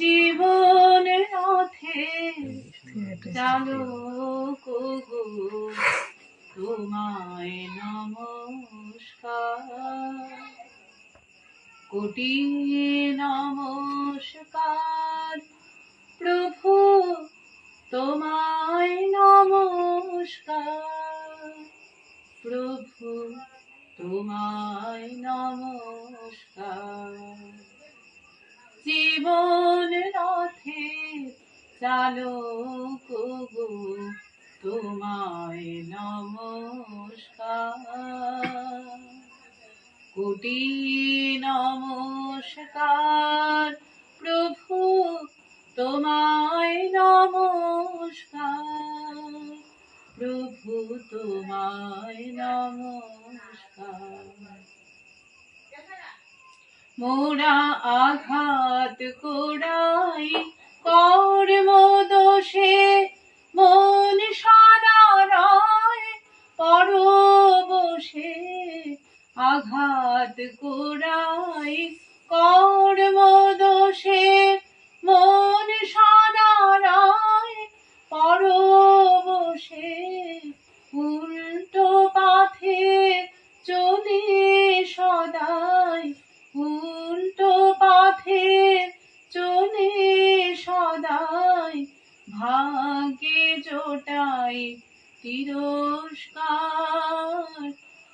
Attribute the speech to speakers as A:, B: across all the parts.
A: জীবন রথে চালো গো তোমায় নমস্কার। কোটি নমস্কার প্রভু তোমায় নমস্কার। প্রভু তোমায় নমস্কার। জীবন রথে চালো গো তোমায় নমস্কার। কোটি নমস্কার প্রভু তোমায় নমস্কার প্রভু তোমায় নমস্কার। মোরা আঘাত কোড়াই, কর্ম দোষে মন সদা রয়, পরবশে আঘাত কোড়াই, কর্ম দোষে মন সদা রয়, পরবশে জোটাই তিরস্কার।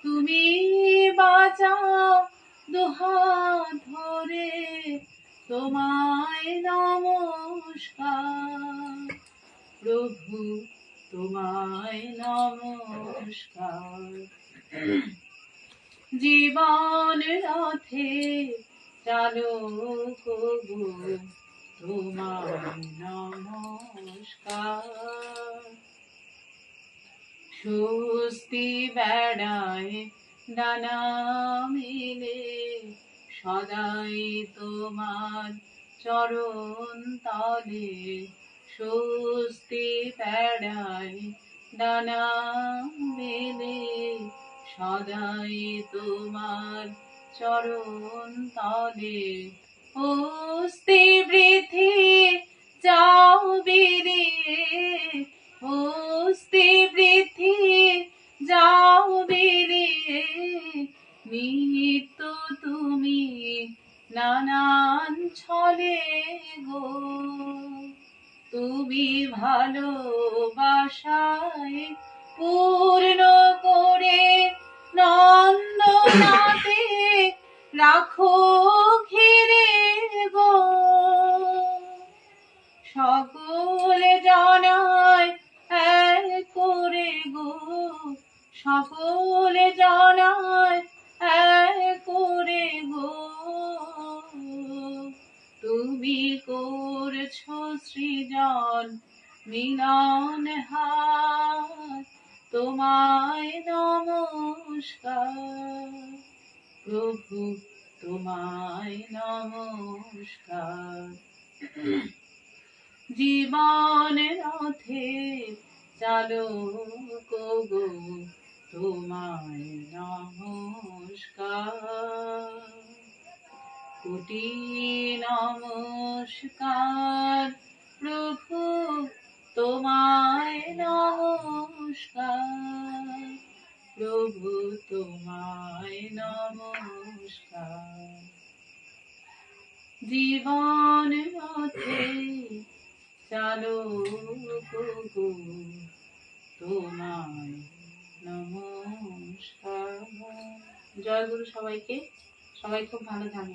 A: তুমি বাঁচাও দুহাত ধরে তোমায় নমস্কার। প্রভু, তোমায় নমস্কার। জীবন রথে চালো গো তোমায় নমস্কার। স্বস্তি বেড়ায় ডানা মিলে। সদাই তোমার চরণ তলে স্বস্তি বেড়ায় ডানা মেলে। সদাই তোমার চরণ তলে অস্তি বৃদ্ধি তুমি ভালোবাসায় পূর্ণ করে নন্দনাতে রাখো ঘিরে গো। সকলে জানায় করে গো। সকলে জানায় মিলন হাত তোমায় নমস্কার। প্রভু তোমায় নমস্কার। জীবন রথে চালো গো তোমায় নমস্কার। কোটি নমস্কার। প্রভু, তোমায় নমস্কার। জীবন মতে চালো প্রভু, তোমায় নমস্কার। জয় গুরু সবাইকে, সবাই খুব ভালো থাকবে